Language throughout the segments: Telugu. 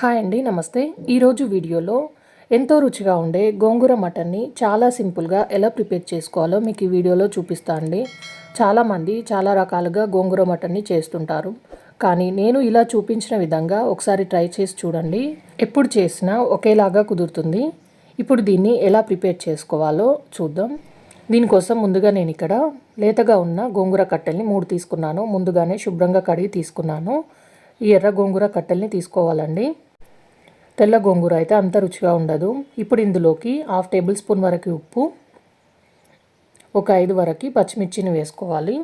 హాయ్ అండి నమస్తే. ఈరోజు వీడియోలో ఎంతో రుచిగా ఉండే గోంగూర మటన్ని చాలా సింపుల్గా ఎలా ప్రిపేర్ చేసుకోవాలో మీకు ఈ వీడియోలో చూపిస్తా అండి. చాలామంది చాలా రకాలుగా గోంగూర మటన్ని చేస్తుంటారు. కానీ నేను ఇలా చూపించిన విధంగా ఒకసారి ట్రై చేసి చూడండి. ఎప్పుడు చేసినా ఒకేలాగా కుదురుతుంది. ఇప్పుడు దీన్ని ఎలా ప్రిపేర్ చేసుకోవాలో చూద్దాం. దీనికోసం ముందుగా నేను ఇక్కడ లేతగా ఉన్న గోంగూర కట్టెల్ని మూడు తీసుకున్నాను. ముందుగానే శుభ్రంగా కడిగి తీసుకున్నాను. ఈ ఎర్ర గోంగూర కట్టెల్ని తీసుకోవాలండి. తెల్ల గోంగూర అయితే అంత రుచిగా ఉండదు. ఇప్పుడు ఇందులోకి హాఫ్ టేబుల్ స్పూన్ వరకు ఉప్పు ఒక ఐదు వరకు పచ్చిమిర్చిని వేసుకోవాలి.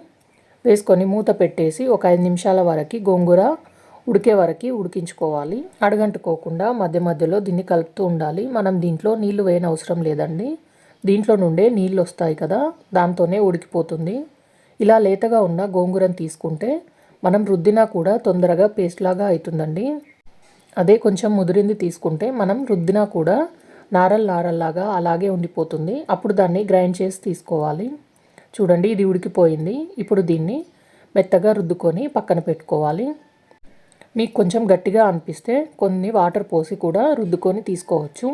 వేసుకొని మూత పెట్టేసి ఒక ఐదు నిమిషాల వరకు గోంగూర ఉడికే వరకు ఉడికించుకోవాలి. అడగంటుకోకుండా మధ్య మధ్యలో దీన్ని కలుపుతూ ఉండాలి. మనం దీంట్లో నీళ్ళు వేయని అవసరం లేదండి. దీంట్లో నుండే నీళ్ళు వస్తాయి కదా దాంతోనే ఉడికిపోతుంది. ఇలా లేతగా ఉన్న గోంగూరను తీసుకుంటే మనం రుద్దినా కూడా తొందరగా పేస్ట్ లాగా అవుతుందండి. అదే కొంచెం ముదిరింది తీసుకుంటే మనం రుద్దినా కూడా నారల్ నారల్లాగా అలాగే ఉండిపోతుంది. అప్పుడు దాన్ని గ్రైండ్ చేసి తీసుకోవాలి. చూడండి ఇది ఉడికిపోయింది. ఇప్పుడు దీన్ని మెత్తగా రుద్దుకొని పక్కన పెట్టుకోవాలి. మీకు కొంచెం గట్టిగా అనిపిస్తే కొన్ని వాటర్ పోసి కూడా రుద్దుకొని తీసుకోవచ్చు.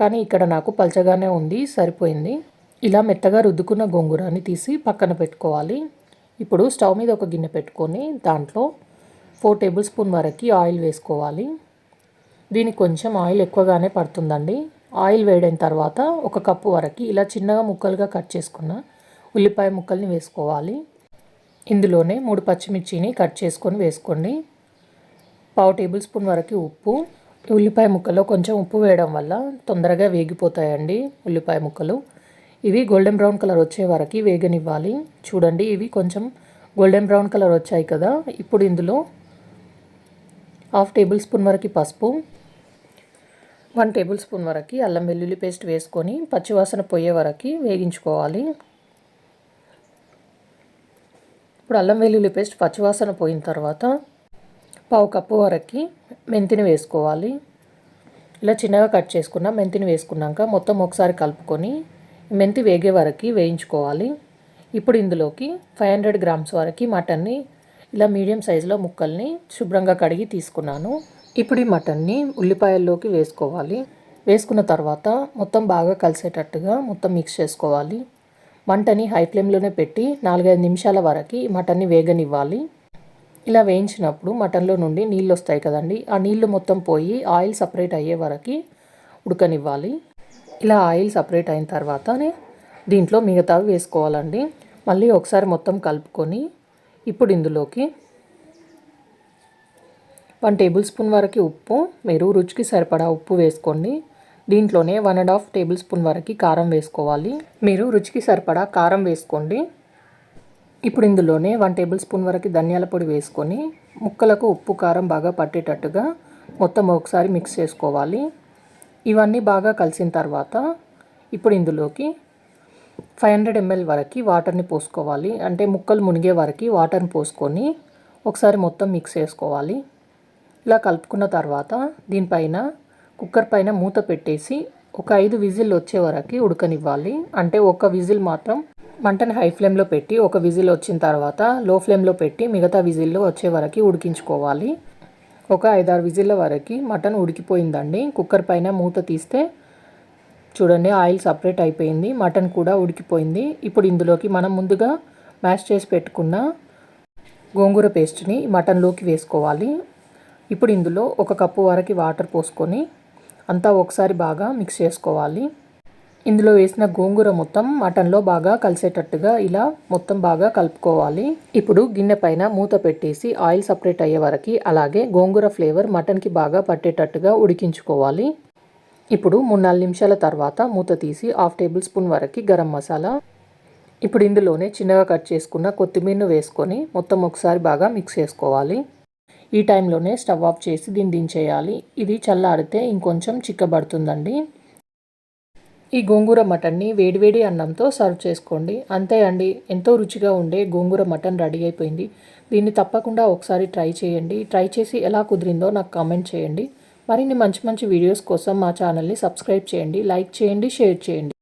కానీ ఇక్కడ నాకు పల్చగానే ఉంది సరిపోయింది. ఇలా మెత్తగా రుద్దుకున్న గోంగూరని తీసి పక్కన పెట్టుకోవాలి. ఇప్పుడు స్టవ్ మీద ఒక గిన్నె పెట్టుకొని దాంట్లో ఫోర్ టేబుల్ స్పూన్ వరకు ఆయిల్ వేసుకోవాలి. దీనికి కొంచెం ఆయిల్ ఎక్కువగానే పడుతుందండి. ఆయిల్ వేడైన తర్వాత ఒక కప్పు వరకు ఇలా చిన్నగా ముక్కలుగా కట్ చేసుకున్న ఉల్లిపాయ ముక్కల్ని వేసుకోవాలి. ఇందులోనే మూడు పచ్చిమిర్చిని కట్ చేసుకొని వేసుకోండి. పావు టేబుల్ స్పూన్ వరకు ఉప్పు. ఉల్లిపాయ ముక్కలో కొంచెం ఉప్పు వేయడం వల్ల తొందరగా వేగిపోతాయండి ఉల్లిపాయ ముక్కలు. ఇవి గోల్డెన్ బ్రౌన్ కలర్ వచ్చే వరకు వేగనివ్వాలి. చూడండి ఇవి కొంచెం గోల్డెన్ బ్రౌన్ కలర్ వచ్చాయి కదా. ఇప్పుడు ఇందులో హాఫ్ టేబుల్ స్పూన్ వరకు పసుపు వన్ టేబుల్ స్పూన్ వరకు అల్లం వెల్లుల్లి పేస్ట్ వేసుకొని పచ్చివాసన పోయే వరకు వేగించుకోవాలి. ఇప్పుడు అల్లం వెల్లుల్లి పేస్ట్ పచ్చివాసన పోయిన తర్వాత పావు కప్పు వరకు మెంతిని వేసుకోవాలి. ఇలా చిన్నగా కట్ చేసుకున్న మెంతిని వేసుకున్నాక మొత్తం ఒకసారి కలుపుకొని మెంతి వేగే వరకు వేయించుకోవాలి. ఇప్పుడు ఇందులోకి ఫైవ్ హండ్రెడ్ గ్రామ్స్ వరకు మటన్ని ఇలా మీడియం సైజులో ముక్కల్ని శుభ్రంగా కడిగి తీసుకున్నాను. ఇప్పుడు ఈ మటన్ని ఉల్లిపాయల్లోకి వేసుకోవాలి. వేసుకున్న తర్వాత మొత్తం బాగా కలిసేటట్టుగా మొత్తం మిక్స్ చేసుకోవాలి. మంటని హై ఫ్లేమ్లోనే పెట్టి నాలుగైదు నిమిషాల వరకు ఈ మటన్ని వేగనివ్వాలి. ఇలా వేయించినప్పుడు మటన్లో నుండి నీళ్ళు వస్తాయి కదండి ఆ నీళ్ళు మొత్తం పోయి ఆయిల్ సపరేట్ అయ్యే వరకు ఉడకనివ్వాలి. ఇలా ఆయిల్ సపరేట్ అయిన తర్వాతనే దీంట్లో మిగతావి వేసుకోవాలండి. మళ్ళీ ఒకసారి మొత్తం కలుపుకొని ఇప్పుడు ఇందులోకి వన్ టేబుల్ స్పూన్ వరకు ఉప్పు మీరు రుచికి సరిపడా ఉప్పు వేసుకోండి. దీంట్లోనే one and half tablespoon వరకు కారం వేసుకోవాలి. మీరు రుచికి సరిపడా కారం వేసుకోండి. ఇప్పుడు ఇందులోనే వన్ టేబుల్ స్పూన్ వరకు ధనియాల పొడి వేసుకొని ముక్కలకు ఉప్పు కారం బాగా పట్టేటట్టుగా మొత్తం ఒకసారి మిక్స్ చేసుకోవాలి. ఇవన్నీ బాగా కలిసిన తర్వాత ఇప్పుడు ఇందులోకి ఫైవ్ హండ్రెడ్ ఎంఎల్ వరకు వాటర్ని పోసుకోవాలి. అంటే ముక్కలు మునిగే వరకు వాటర్ని పోసుకొని ఒకసారి మొత్తం మిక్స్ చేసుకోవాలి. ఇలా కలుపుకున్న తర్వాత దీనిపైన కుక్కర్ పైన మూత పెట్టేసి ఒక ఐదు విజిల్ వచ్చే వరకు ఉడకనివ్వాలి. అంటే ఒక విజిల్ మాత్రం మంటని హై ఫ్లేమ్లో పెట్టి ఒక విజిల్ వచ్చిన తర్వాత లో ఫ్లేమ్లో పెట్టి మిగతా విజిల్లో వచ్చే వరకు ఉడికించుకోవాలి. ఒక ఐదారు విజిల్ల వరకు మటన్ ఉడికిపోయిందండి. కుక్కర్ పైన మూత తీస్తే చూడండి ఆయిల్ సపరేట్ అయిపోయింది మటన్ కూడా ఉడికిపోయింది. ఇప్పుడు ఇందులోకి మనం ముందుగా మ్యాష్ చేసి పెట్టుకున్న గోంగూర పేస్ట్ని మటన్లోకి వేసుకోవాలి. ఇప్పుడు ఇందులో ఒక కప్పు వరకు వాటర్ పోసుకొని అంతా ఒకసారి బాగా మిక్స్ చేసుకోవాలి. ఇందులో వేసిన గోంగూర మొత్తం మటన్లో బాగా కలిసేటట్టుగా ఇలా మొత్తం బాగా కలుపుకోవాలి. ఇప్పుడు గిన్నె పైన మూత పెట్టేసి ఆయిల్ సపరేట్ అయ్యే వరకు అలాగే గోంగూర ఫ్లేవర్ మటన్కి బాగా పట్టేటట్టుగా ఉడికించుకోవాలి. ఇప్పుడు మూడు నాలుగు నిమిషాల తర్వాత మూత తీసి హాఫ్ టేబుల్ స్పూన్ వరకు గరం మసాలా. ఇప్పుడు ఇందులోనే చిన్నగా కట్ చేసుకున్న కొత్తిమీరను వేసుకొని మొత్తం ఒకసారి బాగా మిక్స్ చేసుకోవాలి. ఈ టైంలోనే స్టవ్ ఆఫ్ చేసి దీన్ని దించేయాలి. ఇది చల్లారితే ఇంకొంచెం చిక్కబడుతుందండి. ఈ గోంగూర మటన్ని వేడివేడి అన్నంతో సర్వ్ చేసుకోండి. అంతే అండి. ఎంతో రుచిగా ఉండే గోంగూర మటన్ రెడీ అయిపోయింది. దీన్ని తప్పకుండా ఒకసారి ట్రై చేయండి. ట్రై చేసి ఎలా కుదిరిందో నాకు కామెంట్ చేయండి. మరిన్ని మంచి మంచి వీడియోస్ కోసం మా ఛానల్ని సబ్స్క్రైబ్ చేయండి లైక్ చేయండి షేర్ చేయండి.